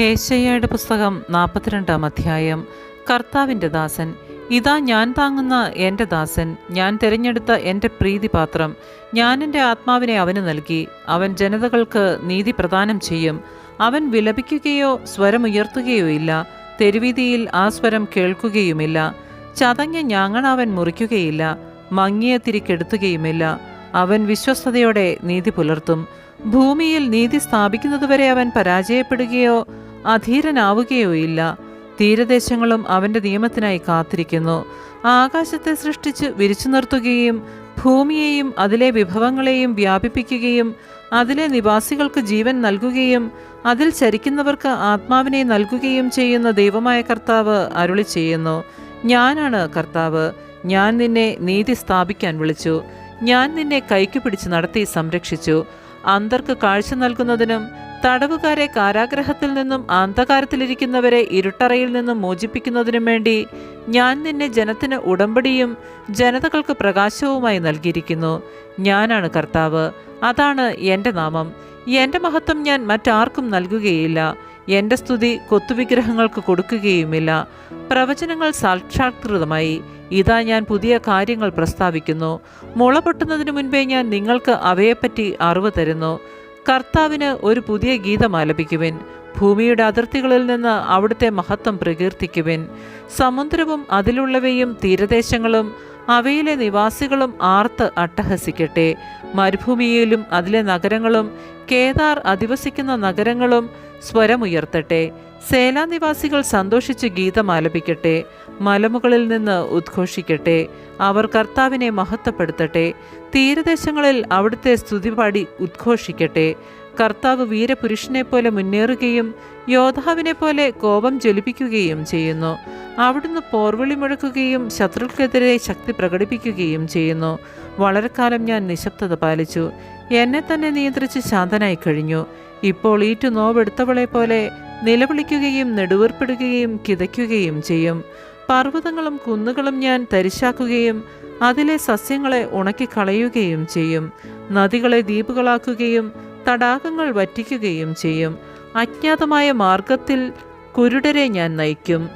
ഏശയ്യയുടെ പുസ്തകം നാൽപ്പത്തിരണ്ടാം അധ്യായം. കർത്താവിന്റെ ദാസൻ ഇതാ ഞാൻ താങ്ങുന്ന എന്റെ ദാസൻ ഞാൻ തിരഞ്ഞെടുത്ത എന്റെ പ്രീതിപാത്രം. ഞാൻ എന്റെ ആത്മാവിനെ അവന് നൽകി. അവൻ ജനതകൾക്ക് നീതി പ്രദാനം ചെയ്യും. അവൻ വിലപിക്കുകയോ സ്വരമുയർത്തുകയോ ഇല്ല. തെരുവീതിയിൽ ആ സ്വരം കേൾക്കുകയുമില്ല. ചതഞ്ഞ ഞാങ്ങണ അവൻ മുറിക്കുകയില്ല. മങ്ങിയ തിരിക്കെടുത്തുകയുമില്ല അവൻ വിശ്വസ്തയോടെ നീതി പുലർത്തും. ഭൂമിയിൽ നീതി സ്ഥാപിക്കുന്നതുവരെ അവൻ പരാജയപ്പെടുകയോ അധീരനാവുകയോ ഇല്ല തീരദേശങ്ങളും അവന്റെ നിയമത്തിനായി കാത്തിരിക്കുന്നു. ആകാശത്തെ സൃഷ്ടിച്ച് വിരിച്ചു നിർത്തുകയും ഭൂമിയെയും അതിലെ വിഭവങ്ങളെയും വ്യാപിപ്പിക്കുകയും അതിലെ നിവാസികൾക്ക് ജീവൻ നൽകുകയും അതിൽ ചരിക്കുന്നവർക്ക് ആത്മാവിനെ നൽകുകയും ചെയ്യുന്ന ദൈവമായ കർത്താവ് അരുളി ചെയ്യുന്നു. ഞാനാണ് കർത്താവ്. ഞാൻ നിന്നെ നീതി സ്ഥാപിക്കാൻ വിളിച്ചു. ഞാൻ നിന്നെ കൈക്ക് പിടിച്ച് നടത്തി സംരക്ഷിച്ചു. അന്തർക്ക് കാഴ്ച നൽകുന്നതിനും തടവുകാരെ കാരാഗ്രഹത്തിൽ നിന്നും അന്ധകാരത്തിലിരിക്കുന്നവരെ ഇരുട്ടറയിൽ നിന്നും മോചിപ്പിക്കുന്നതിനും വേണ്ടി ഞാൻ നിന്നെ ജനത്തിന് ഉടമ്പടിയും ജനതകൾക്ക് പ്രകാശവുമായി നൽകിയിരിക്കുന്നു. ഞാനാണ് കർത്താവ്. അതാണ് എന്റെ നാമം. എന്റെ മഹത്വം ഞാൻ മറ്റാർക്കും നൽകുകയില്ല. എന്റെ സ്തുതി കൊത്തുവിഗ്രഹങ്ങൾക്ക് കൊടുക്കുകയുമില്ല. പ്രവചനങ്ങൾ സാക്ഷാത്കൃതമായി. ഇതാ ഞാൻ പുതിയ കാര്യങ്ങൾ പ്രസ്താവിക്കുന്നു. മുള പൊട്ടുന്നതിന് മുൻപേ ഞാൻ നിങ്ങൾക്ക് അവയെപ്പറ്റി അറിവ് തരുന്നു. കർത്താവിന് ഒരു പുതിയ ഗീതം ആലപിക്കുവിൻ. ഭൂമിയുടെ അതിർത്തികളിൽ നിന്ന് അവിടുത്തെ മഹത്വം പ്രകീർത്തിക്കുവിൻ. സമുദ്രവും അതിലുള്ളവയും തീരദേശങ്ങളും അവയിലെ നിവാസികളും ആർത്ത് അട്ടഹസിക്കട്ടെ. മരുഭൂമിയിലും അതിലെ നഗരങ്ങളും കേദാർ അധിവസിക്കുന്ന നഗരങ്ങളും സ്വരമുയർത്തട്ടെ. സേലാ നിവാസികൾ സന്തോഷിച്ച് ഗീതം ആലപിക്കട്ടെ. മലമുകളിൽ നിന്ന് ഉദ്ഘോഷിക്കട്ടെ. അവർ കർത്താവിനെ മഹത്വപ്പെടുത്തട്ടെ. തീരദേശങ്ങളിൽ അവിടുത്തെ സ്തുതിപാടി ഉദ്ഘോഷിക്കട്ടെ. കർത്താവ് വീരപുരുഷനെ പോലെ മുന്നേറുകയും യോദ്ധാവിനെ പോലെ കോപം ജ്വലിപ്പിക്കുകയും ചെയ്യുന്നു. അവിടുന്ന് പോർവിളി മുഴക്കുകയും ശത്രുക്കൾക്കെതിരെ ശക്തി പ്രകടിപ്പിക്കുകയും ചെയ്യുന്നു. വളരെ കാലം ഞാൻ നിശബ്ദത പാലിച്ചു. എന്നെ തന്നെ നിയന്ത്രിച്ച് ശാന്തനായി കഴിഞ്ഞു. ഇപ്പോൾ ഈറ്റു നോവെടുത്തവളെ പോലെ നിലവിളിക്കുകയും നെടുവേർപ്പെടുകയും കിതയ്ക്കുകയും ചെയ്യും. പർവതങ്ങളും കുന്നുകളും ഞാൻ തരിശാക്കുകയും അതിലെ സസ്യങ്ങളെ ഉണക്കിക്കളയുകയും ചെയ്യും. നദികളെ ദ്വീപുകളാക്കുകയും തടാകങ്ങൾ വറ്റിക്കുകയും ചെയ്യും. അജ്ഞാതമായ മാർഗത്തിൽ കുരുടരെ ഞാൻ നയിക്കും.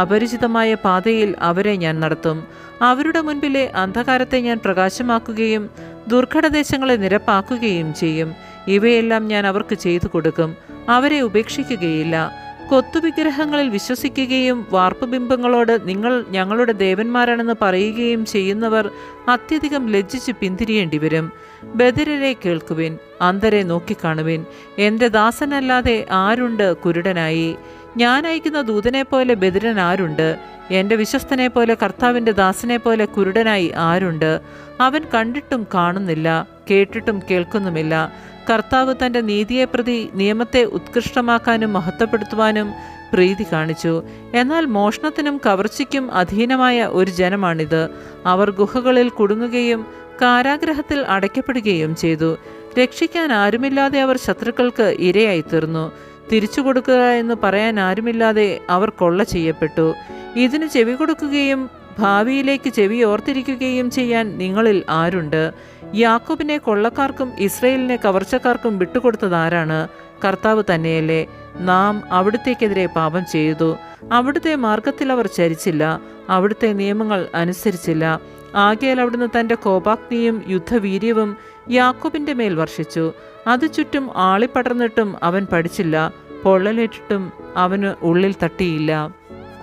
അപരിചിതമായ പാതയിൽ അവരെ ഞാൻ നടത്തും. അവരുടെ മുൻപിലെ അന്ധകാരത്തെ ഞാൻ പ്രകാശമാക്കുകയും ദുർഘടദേശങ്ങളെ നിരപ്പാക്കുകയും ചെയ്യും. ഇവയെല്ലാം ഞാൻ അവർക്ക് ചെയ്തു കൊടുക്കും. അവരെ ഉപേക്ഷിക്കുകയില്ല. കൊത്തുവിഗ്രഹങ്ങളിൽ വിശ്വസിക്കുകയും വാർപ്പുബിംബങ്ങളോട് നിങ്ങൾ ഞങ്ങളുടെ ദേവന്മാരാണെന്ന് പറയുകയും ചെയ്യുന്നവർ അത്യധികം ലജ്ജിച്ച് പിന്തിരിയേണ്ടി വരും. ബദിരരെ കേൾക്കുവിൻ അന്തരെ നോക്കിക്കാണുവിൻ. എന്റെ ദാസനല്ലാതെ ആരുണ്ട് കുരുടനായി? ഞാൻ അയക്കുന്ന ദൂതനെ പോലെ ബദിരൻ ആരുണ്ട്? എന്റെ വിശ്വസ്തനെ പോലെ കർത്താവിന്റെ ദാസനെ പോലെ കുരുടനായി ആരുണ്ട്? അവൻ കണ്ടിട്ടും കാണുന്നില്ല കേട്ടിട്ടും കേൾക്കുന്നുമില്ല. കർത്താവ് തന്റെ നീതിയെ പ്രതി നിയമത്തെ ഉത്കൃഷ്ടമാക്കാനും മഹത്വപ്പെടുത്തുവാനും പ്രീതി കാണിച്ചു. എന്നാൽ മോഷണത്തിനും കവർച്ചയ്ക്കും അധീനമായ ഒരു ജനമാണിത്. അവർ ഗുഹകളിൽ കുടുങ്ങുകയും കാരാഗ്രഹത്തിൽ അടയ്ക്കപ്പെടുകയും ചെയ്തു. രക്ഷിക്കാൻ ആരുമില്ലാതെ അവർ ശത്രുക്കൾക്ക് ഇരയായി തീർന്നു തിരിച്ചു കൊടുക്കുക എന്ന് പറയാൻ ആരുമില്ലാതെ അവർ കൊള്ള ചെയ്യപ്പെട്ടു. ഇതിന് ചെവി കൊടുക്കുകയും ഭാവിയിലേക്ക് ചെവി ഓർത്തിരിക്കുകയും ചെയ്യാൻ നിങ്ങളിൽ ആരുണ്ട്? യാക്കോബിനെ കൊള്ളക്കാർക്കും ഇസ്രയേലിനെ കവർച്ചക്കാർക്കും വിട്ടുകൊടുത്തത് ആരാണ് കർത്താവ് തന്നെയല്ലേ. നാം അവിടുത്തേക്കെതിരെ പാപം ചെയ്തു. അവിടുത്തെ മാർഗത്തിൽ അവർ ചരിച്ചില്ല. അവിടുത്തെ നിയമങ്ങൾ അനുസരിച്ചില്ല. ആകയാൽ അവിടുന്ന് തന്റെ കോപാഗ്നിയും യുദ്ധവീര്യവും യാക്കോബിന്റെ മേൽ വർഷിച്ചു. അത് ചുറ്റും ആളിപ്പടർന്നിട്ടും അവൻ പഠിച്ചില്ല. പൊള്ളലേറ്റിട്ടും അവന് ഉള്ളിൽ തട്ടിയില്ല.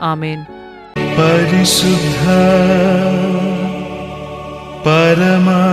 ആമേൻ. പരിശുദ്ധ പരമ